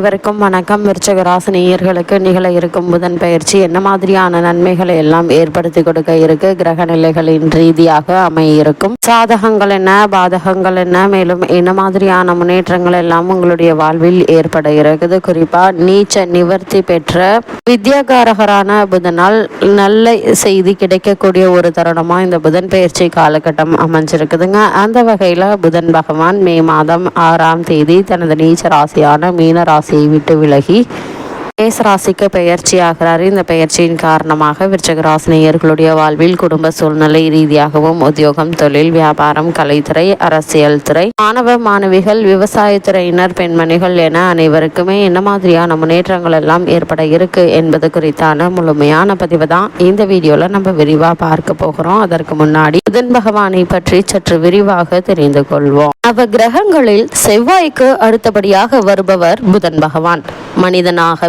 அனைவருக்கும் வணக்கம். விருச்சக ராசினியர்களுக்கு நிகழ இருக்கும் புதன் பயிற்சி என்ன மாதிரியான நன்மைகளை எல்லாம் ஏற்படுத்தி கொடுக்க இருக்கு? கிரக நிலைகளின் ரீதியாக அமைய இருக்கும் சாதகங்கள் என்ன? பாதகங்கள் என்ன? மேலும் என்ன மாதிரியான முன்னேற்றங்கள் எல்லாம் உங்களுடைய வாழ்வில் ஏற்பட இருக்குது? குறிப்பா நீச்ச நிவர்த்தி பெற்ற வித்யாகாரகரான புதனால் நல்ல செய்தி கிடைக்கக்கூடிய ஒரு தருணமா இந்த புதன் பயிற்சி காலகட்டம் அமைஞ்சிருக்குதுங்க. அந்த வகையில புதன் பகவான் மே மாதம் ஆறாம் தேதி தனது நீச்ச ராசியான மீன ராசி செய்விட்டு விலகி மேச ராசிக்கு பெயர்ச்சி ஆகிறார் இந்த பெயர்ச்சியின் காரணமாக விருச்சக ராசினியர்களுடைய வாழ்வில் குடும்ப சூழ்நிலை ரீதியாகவும் உத்தியோகம் தொழில் வியாபாரம் கலைத்துறை அரசியல் துறை மாணவ மாணவிகள் விவசாயத்துறையினர் பெண்மணிகள் என அனைவருக்குமே என்ன மாதிரியான முன்னேற்றங்கள் எல்லாம் ஏற்பட இருக்கு என்பது குறித்தான முழுமையான பதிவு தான் இந்த வீடியோல நம்ம விரிவா பார்க்க போகிறோம். அதற்கு முன்னாடி புதன் பகவானை பற்றி சற்று விரிவாக தெரிந்து கொள்வோம். நவ கிரகங்களில் செவ்வாய்க்கு அடுத்தபடியாக வருபவர் புதன் பகவான். மனிதனாக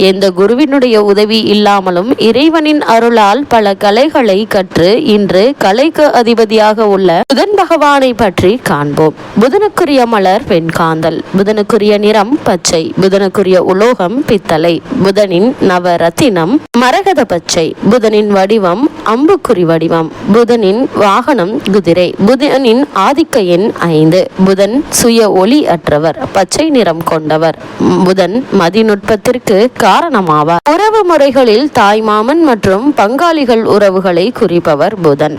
எந்த குருவினுடைய உதவி இல்லாமலும் இறைவனின் அருளால் பல கலைகளை கற்று இன்று கலைக்கு அதிபதியாக உள்ள புதன் பகவானை பற்றி காண்போம். புதனுக்குரிய மலர் வெண்காந்தல் புதனுக்குரிய நிறம் பச்சை புதனுக்குரிய உலோகம் பித்தளை புதனின் நவரத்தினம் மரகத பச்சை புதனின் வடிவம் அம்புக்குறி வடிவம் புதனின் வாகனம் குதிரை புதனின் ஆதிக்க எண் ஐந்து புதன் சுய ஒளி அற்றவர் பச்சை நிறம் கொண்டவர் புதன் மதிநுட்பத்திற்கு காரணமாவார். உறவு முறைகளில் தாய்மாமன் மற்றும் பங்காளிகள் உறவுகளை குறிப்பவர் புதன்.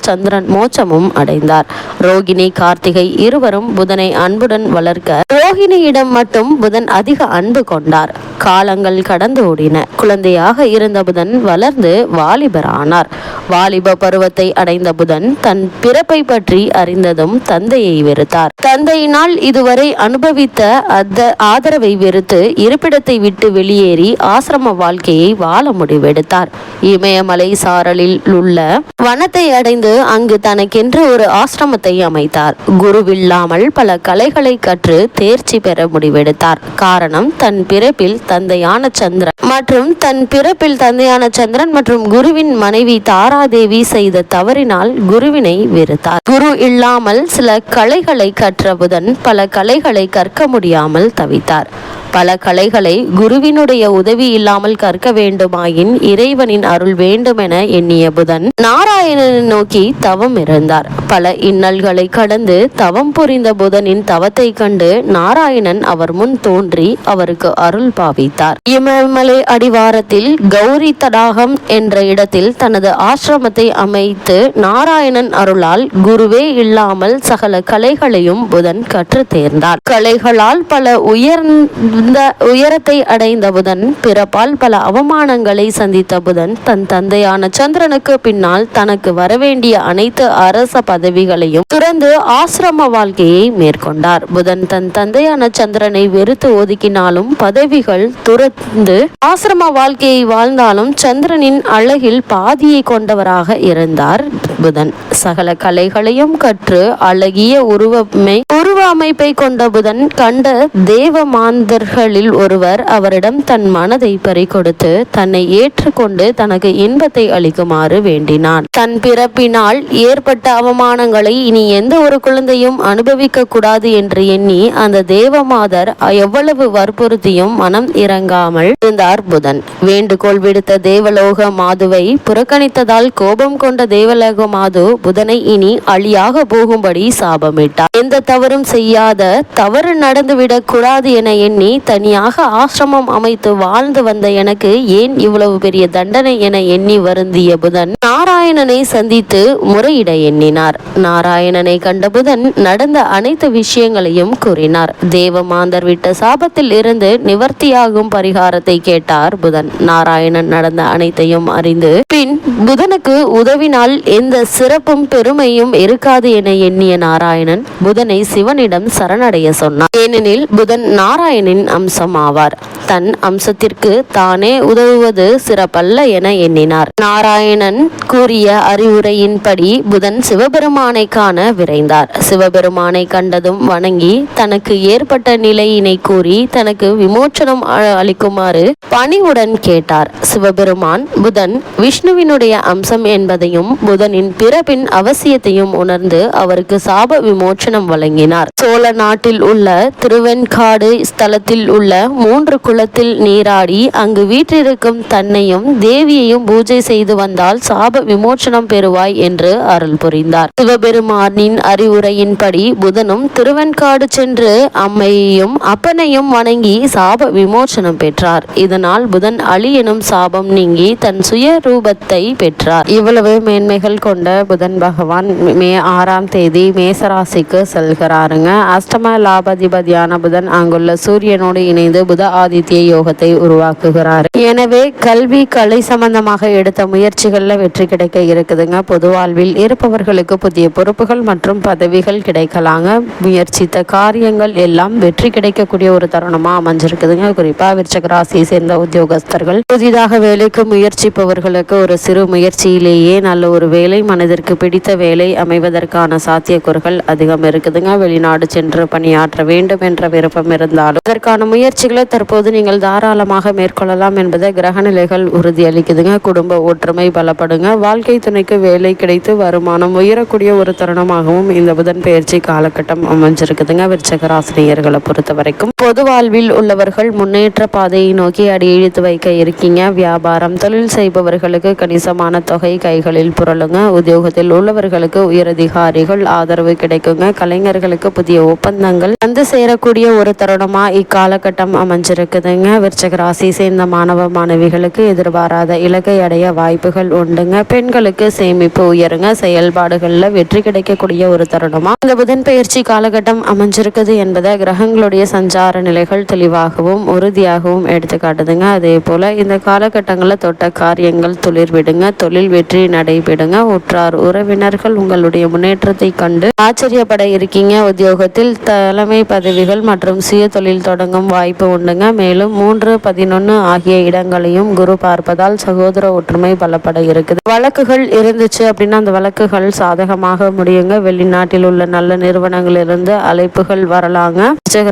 சந்திரன் மோட்சமும் அடைந்தார். ரோகிணி கார்த்திகை இருவரும் புதனை அன்புடன் வளர்க்க ரோகிணியிடம் மட்டும் புதன் அதிக அன்பு கொண்டார். காலங்கள் கடந்து ஓடின. குழந்தையாக இருந்த புதன் வளர்ந்து வாலிபரானார். வாலிப பருவத்தை அடைந்த புதன் தன் பிறப்பை பற்றி அறிந்ததும் தந்தையை வெறுத்தார். தந்தையினால் இதுவரை அனுபவித்த அந்த ஆதரவை வெறுத்து இருப்பிடத்தை விட்டு வெளியேறி ஆசிரம வாழ்க்கையை வாழ முடிவெடுத்தார். இமயமலை சாரலில் உள்ள வனத்தை அடைந்து அங்கு தனக்கென்று ஒரு ஆசிரமத்தை அமைத்தார். குருவில்லாமல் பல கலைகளை கற்று தேர்ச்சி பெற முடிவெடுத்தார். காரணம் தன் பிறப்பில் தந்தையான சந்திரன் மற்றும் தன் பிறப்பில் தந்தையான சந்திரன் மற்றும் குருவின் மனைவி தாராதேவி செய்த தவறினால் குருவினை வெறுத்தார். குரு இல்லாமல் சில கலைகளை கற்ற புதன் பல கலைகளை கற்க முடியாமல் தவித்தார். பல கலைகளை குருவினுடைய உதவி இல்லாமல் கற்க வேண்டுமாயின் இறைவனின் அருள் வேண்டுமென எண்ணிய புதன் நாராயணனை நோக்கி தவம் இருந்தார். பல இன்னல்களை கடந்து தவம் புரிந்த புதனின் தவத்தை கண்டு நாராயணன் அவர் முன் தோன்றி அவருக்கு அருள் பாவித்தார். இமயமலை அடிவாரத்தில் கௌரி தடாகம் என்ற இடத்தில் தனது ஆசிரமத்தை அமைத்து நாராயணன் அருளால் குருவே இல்லாமல் சகல கலைகளையும் புதன் கற்று தேர்ந்தார். கலைகளால் பல உயர்ந்த உயரத்தை அடைந்த புதன் பிறப்பால் பல அவமானங்களை சந்தித்த புதன் தன் தந்தையான சந்திரனுக்கு பின்னால் தனக்கு வரவேண்டிய வேண்டிய அனைத்து அரச பதவிகளையும் துறந்து ஆசிரம வாழ்க்கையை மேற்கொண்டார். புதன் தன் தந்தையான சந்திரனை வெறுத்து ஒதுக்கினாலும் பதவிகள் துறந்து ஆசிரம வாழ்க்கையை வாழ்ந்தாலும் சந்திரனின் அழகில் பாதியை கொண்டவராக இருந்தார் புதன். சகல கலைகளையும் கற்று அழகிய உருவமை உருவ அமைப்பை கொண்ட புதன் கண்ட தேவ மாந்தர்களில் ஒருவர் அவரிடம் தன் மனதை பறிகொடுத்து தன்னை ஏற்றுக்கொண்டு தனக்கு இன்பத்தை அளிக்குமாறு வேண்டினான். தன் பிறப்பினால் ஏற்பட்ட அவமானங்களை இனி எந்த ஒரு குழந்தையும் அனுபவிக்க கூடாது என்று எண்ணி அந்த தேவமாதர் எவ்வளவு வற்புறுத்தியும் மனம் இறங்காமல் இருந்தார் புதன். வேண்டுகோள் விடுத்த தேவலோக மாதுவை புறக்கணித்ததால் கோபம் கொண்ட தேவலோக மாது புதனை இனி அழியாக போகும்படி சாபமிட்டார். எந்த தவறும் செய்யாத தவறு நடந்துவிடக் கூடாது என எண்ணி தனியாக ஆசிரமம் அமைத்து வாழ்ந்து வந்த எனக்கு ஏன் இவ்வளவு பெரிய தண்டனை என எண்ணி வருந்திய புதன்? நாராயணனை சந்தித்து முறையிட எண்ணினார். நாராயணனை கண்ட புதன் நடந்த அனைத்து விஷயங்களையும் கூறினார். தேவமாந்தர் விட்ட சாபத்தில் இருந்து நிவர்த்தியாகும் பரிகாரத்தை கேட்டார் புதன். நாராயணன் நடந்த அனைத்தையும் அறிந்து பின் புதனுக்கு உதவினால் எந்த சிறப்பும் பெருமையும் இருக்காது என எண்ணிய நாராயணன் புதனை சிவனிடம் சரணடைய சொன்னார். ஏனெனில் புதன் நாராயணின் அம்சம் ஆவார் தன் அம்சத்திற்கு தானே உதவுவது சிறப்பல்ல என எண்ணினார். நாராயணன் கூறிய அறிவுரையின்படி புதன் சிவபெருமானை காண விரைந்தார். சிவபெருமானை கண்டதும் வணங்கி தனக்கு ஏற்பட்ட நிலையினை கூறி தனக்கு விமோச்சனம் அளிக்குமாறு பணிவுடன் கேட்டார். சிவபெருமான் புதன் விஷ்ணுவினுடைய அம்சம் என்பதையும் புதனின் பிறப்பின் அவசியத்தையும் உணர்ந்து அவருக்கு சாப விமோச்சனம் வழங்கினார். சோழ நாட்டில் உள்ள திருவெண்காடு ஸ்தலத்தில் உள்ள மூன்று குளத்தில் நீராடி அங்கு வீற்றிருக்கும் தன்னையும் தேவியையும் பூஜை செய்து வந்தால் சாப விமோச்சனம் பெறுவாய் என்று அருள் புரிந்தார். சிவபெருமானின் அறிவுரையின்படி புதனும் திருவெண்காடு சென்று அம்மையையும் அப்பனையும் வணங்கி சாப விமோச்சனம் பெற்றார். இதனால் புதன் அழி எனும் சாபம் நீங்கி தன் சுய ரூபத்தை பெற்றார். இவ்வளவு மேன்மைகள் கொண்ட புதன் பகவான் மே ஆறாம் தேதி மேசராசிக்கு செல்கிறாருங்க. அஷ்டம லாபாதிபதியான புதன் அங்குள்ள சூரியனோடு இணைந்து புத ஆதித்ய யோகத்தை உருவாக்குகிறார். எனவே கல்வி கலை சம்பந்தமாக எடுத்த முயற்சிகள்ல வெற்றி கிடைக்கும். கிடைக்க இருக்குதுங்க. பொது வாழ்வில் இருப்பவர்களுக்கு புதிய பொறுப்புகள் மற்றும் பதவிகள் கிடைக்கலாங்க. முயற்சித்த காரியங்கள் எல்லாம் வெற்றி கிடைக்கக்கூடிய ஒரு தருணமா அமைஞ்சிருக்குதுங்க. குறிப்பா விருச்சக ராசியை சேர்ந்த உத்தியோகஸ்தர்கள். புதிதாக வேலைக்கு முயற்சிப்பவர்களுக்கு ஒரு சிறு முயற்சியிலேயே நல்ல ஒரு வேலை மனதிற்கு பிடித்த வேலை அமைவதற்கான சாத்தியக்கூறுகள் அதிகம் இருக்குதுங்க. வெளிநாடு சென்று பணியாற்ற வேண்டும் என்ற விருப்பம் இருந்தாலும் அதற்கான முயற்சிகளை தற்போது நீங்கள் தாராளமாக மேற்கொள்ளலாம் என்பதை கிரகநிலைகள் உறுதியளிக்குதுங்க. குடும்ப ஒற்றுமை பலப்படுங்க. வாழ் வாழ்க்கை துணைக்கு வேலை கிடைத்து வருமானம் உயரக்கூடிய ஒரு தருணமாகவும் இந்த புதன் பயிற்சி காலகட்டம் அமைஞ்சிருக்குதுங்க. விருச்சக ராசினியர்களை பொறுத்த வரைக்கும். பொது வாழ்வில் உள்ளவர்கள் முன்னேற்ற பாதையை நோக்கி அடி இழுத்து வைக்க இருக்கீங்க. வியாபாரம் தொழில் செய்பவர்களுக்கு கணிசமான தொகை கைகளில் புரளுங்க. உத்தியோகத்தில் உள்ளவர்களுக்கு உயரதிகாரிகள் ஆதரவு கிடைக்குங்க. கலைஞர்களுக்கு புதிய ஒப்பந்தங்கள் வந்து சேரக்கூடிய ஒரு தருணமா இக்காலகட்டம் அமைஞ்சிருக்குதுங்க. விருச்சக ராசி சேர்ந்த மாணவ மாணவிகளுக்கு எதிர்பாராத இலக்கை அடைய வாய்ப்புகள் உண்டுங்க. பெண் பெண்களுக்கு சேமிப்பு உயருங்க. செயல்பாடுகளில் வெற்றி கிடைக்கக்கூடிய ஒரு தருணமா? இந்த புதன் பயிற்சி காலகட்டம் அமைஞ்சிருக்குது என்பதை கிரகங்களுடைய சஞ்சார நிலைகள் தெளிவாகவும் உறுதியாகவும் எடுத்து காட்டுதுங்க. அதே போல இந்த காலகட்டங்களில் தொட்ட காரியங்கள் துளிர் விடுங்க தொழில் வெற்றி நடைபெறுங்க. உற்றார் உறவினர்கள் உங்களுடைய முன்னேற்றத்தை கண்டு ஆச்சரியப்பட இருக்கீங்க. உத்தியோகத்தில் தலைமை பதவிகள் மற்றும் சுய தொழில் தொடங்கும் வாய்ப்பு உண்டுங்க. மேலும் மூன்று பதினொன்று ஆகிய இடங்களையும் குரு பார்ப்பதால் சகோதர ஒற்றுமை பலப்பட இருக்குது. வழக்கு வழக்குகள் இருந்துச்சு அப்படின்னா அந்த வழக்குகள் சாதகமாக முடியுங்க. வெளிநாட்டில் உள்ள நல்ல நிறுவனங்களிலிருந்து அழைப்புகள் வரலாங்க.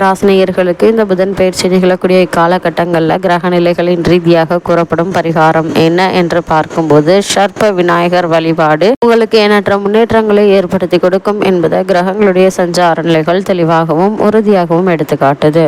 ராசினியர்களுக்கு இந்த புதன் பயிற்சி நிகழக்கூடிய இக்காலகட்டங்களில் கிரக நிலைகளின் ரீதியாக கூறப்படும் பரிகாரம் என்ன என்று பார்க்கும்போது ஷர்ப்ப விநாயகர் வழிபாடு உங்களுக்கு எண்ணற்ற முன்னேற்றங்களை ஏற்படுத்தி கொடுக்கும் என்பதை கிரகங்களுடைய சஞ்சார நிலைகள் தெளிவாகவும் உறுதியாகவும் எடுத்துக்காட்டுது.